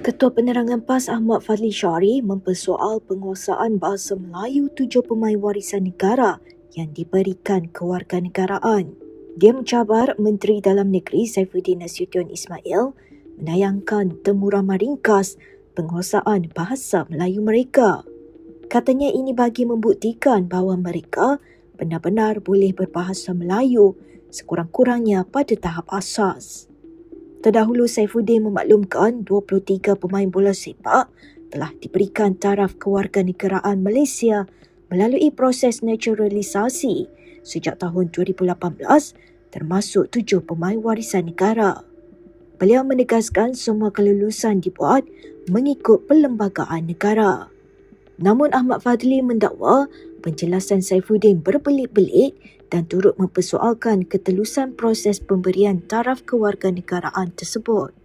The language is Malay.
Ketua Penerangan PAS Ahmad Fadli Syari mempersoal penguasaan bahasa Melayu tujuh pemain warisan negara yang diberikan kewarganegaraan. Dia mencabar Menteri Dalam Negeri Saifuddin Nasution Ismail menayangkan temu ramah ringkas penguasaan bahasa Melayu mereka. Katanya ini bagi membuktikan bahawa mereka benar-benar boleh berbahasa Melayu sekurang-kurangnya pada tahap asas. Terdahulu Saifuddin memaklumkan 23 pemain bola sepak telah diberikan taraf kewarganegaraan Malaysia melalui proses naturalisasi sejak tahun 2018 termasuk tujuh pemain warisan negara. Beliau menegaskan semua kelulusan dibuat mengikut perlembagaan negara. Namun Ahmad Fadli mendakwa penjelasan Saifuddin berbelit-belit dan turut mempersoalkan ketelusan proses pemberian taraf kewarganegaraan tersebut.